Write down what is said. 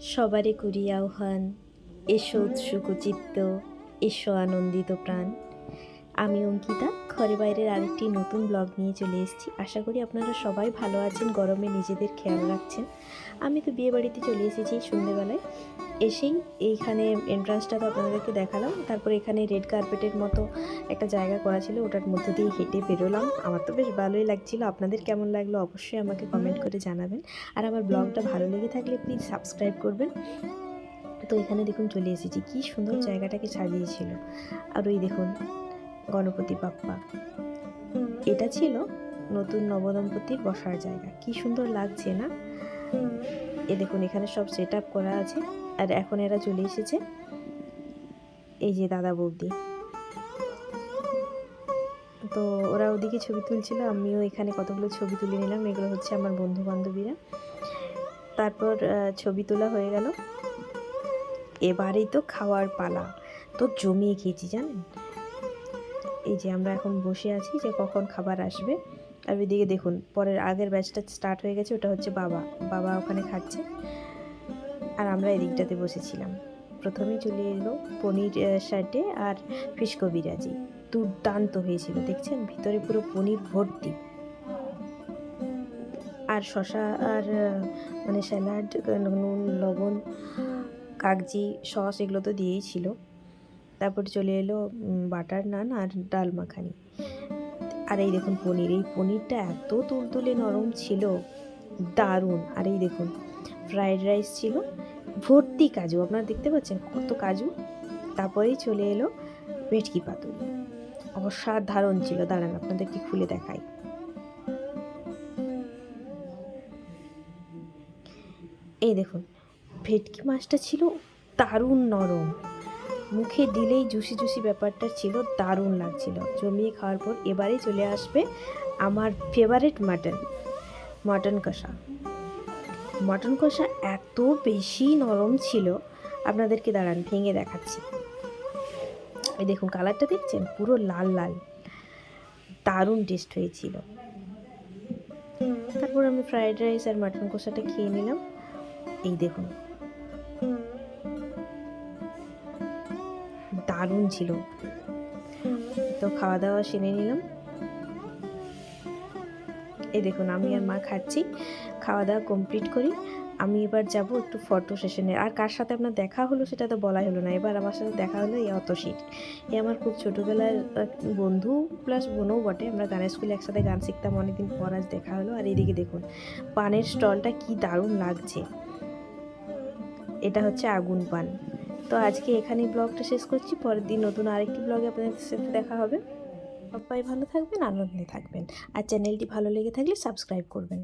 সবারে করি আহ্বান। এসো উৎসুক চিত্ত এসো আনন্দিত প্রাণ। আমি অঙ্কিতা, ঘরে বাইরের আরেকটি নতুন ব্লগ নিয়ে চলে এসেছি। আশা করি আপনারা সবাই ভালো আছেন, গরমে নিজেদের খেয়াল রাখছেন। আমি তো বিয়ে বাড়িতে চলে এসেছি সন্ধ্যেবেলায়। এসেই এইখানে এন্ট্রান্সটা তো আপনাদেরকে দেখালাম। তারপর এখানে রেড কার্পেটের মতো একটা জায়গা করা ছিল, ওটার মধ্যে দিয়ে হেঁটে বেরোলাম। আমার তো বেশ ভালোই লাগছিল। আপনাদের কেমন লাগল অবশ্যই আমাকে কমেন্ট করে জানাবেন। আর আমার ব্লগটা ভালো লেগে থাকলে প্লিজ সাবস্ক্রাইব করবেন। তো এখানে দেখুন চলে এসেছি। কি সুন্দর জায়গাটাকে সাজিয়েছিল। আর ওই দেখুন গণপতি বাপ্পা। এটা ছিল নতুন নবদম্পতির বসার জায়গা। কি সুন্দর লাগছে না? এ দেখুন, এখানে সব সেট আপ করা আছে। আর এখন এরা চলে এসেছে এই যে দাদা বৌদি। তো ওরা ওদিকে ছবি তুলছিল, আমিও এখানে কতগুলো ছবি তুলে নিলাম। এগুলো হচ্ছে আমার বন্ধু বান্ধবীরা তারপর ছবি তোলা হয়ে গেল। এবারেই তো খাওয়ার পালা। তো জমিয়ে খেয়েছি, জানেন? এই যে আমরা এখন বসে আছি যে কখন খাবার আসবে। আর ওইদিকে দেখুন, পরের আগের ব্যাচটা স্টার্ট হয়ে গেছে, ওটা হচ্ছে বাবা। বাবা ওখানে খাচ্ছে। আর আমরা এদিকটাতে বসেছিলাম। প্রথমেই চলে এলো পনির শার্টে আর ফিশ কবিরাজি দুর্দান্ত হয়েছিল, দেখছেন? ভিতরে পুরো পনির ভর্তি। আর শশা আর মানে স্যালাড নুন, লবণ, কাগজি, সস এগুলো তো দিয়েই ছিল। তারপর চলে এলো বাটার নান আর ডাল মাখানি। আর এই দেখুন পনির, এই পনিরটা এত তুলতুলে নরম ছিল, দারুণ। আর এই দেখুন, ফ্রায়েড রাইস ছিল, ভর্তি কাজু। আপনারা দেখতে পাচ্ছেন কত কাজু? তারপরেই চলে এলো ভেটকি পাতুরি। অসাধারণ ছিল, দাঁড়ান আপনাদেরকে খুলে দেখাই। এই দেখুন, ভেটকি মাছটা ছিল দারুণ নরম। মুখে দিলেই জুসি জুসি ব্যাপারটা ছিল, দারুণ লাগছিল। জমিয়ে খাওয়ার পর এবারে চলে আসবে আমার favourite mutton mutton kosha. Mutton kosha এত বেশি নরম ছিল, আপনাদেরকে দাঁড়ান, ভেঙে দেখাচ্ছি। এই দেখুন কালারটা দেখছেন? পুরো লাল লাল। দারুণ টেস্ট হয়েছিল। তারপর আমি ফ্রায়েড রাইস আর মাটন কষাটা খেয়ে নিলাম। এই দেখুন দারুণ ছিল। তো খাওয়া দাওয়া সেরে নিলাম। এই দেখুন, আমি আর মা খাচ্ছি। খাওয়া দাওয়া কমপ্লিট করি। আমি এবার যাব একটু ফটো সেশনে আর কার সাথে আপনার দেখা হলো সেটা তো বলাই হলো না। এবার আমার সাথে দেখা হলো এই অতসীর। এ আমার খুব ছোটোবেলার বন্ধু প্লাস বোনও বটে। আমরা গানের স্কুলে একসাথে গান শিখতাম, অনেকদিন পর আজ দেখা হলো। আর এদিকে দেখুন, পানের স্টলটা কি দারুণ লাগছে। এটা হচ্ছে আগুন পান। তো আজকে এখানেই ব্লগটা শেষ করছি। পরের দিন নতুন আরেকটি ব্লগে আপনাদের সাথে দেখা হবে। সবাই ভালো থাকবেন, আনন্দে থাকবেন। আর চ্যানেলটি ভালো লেগে থাকলে সাবস্ক্রাইব করবেন।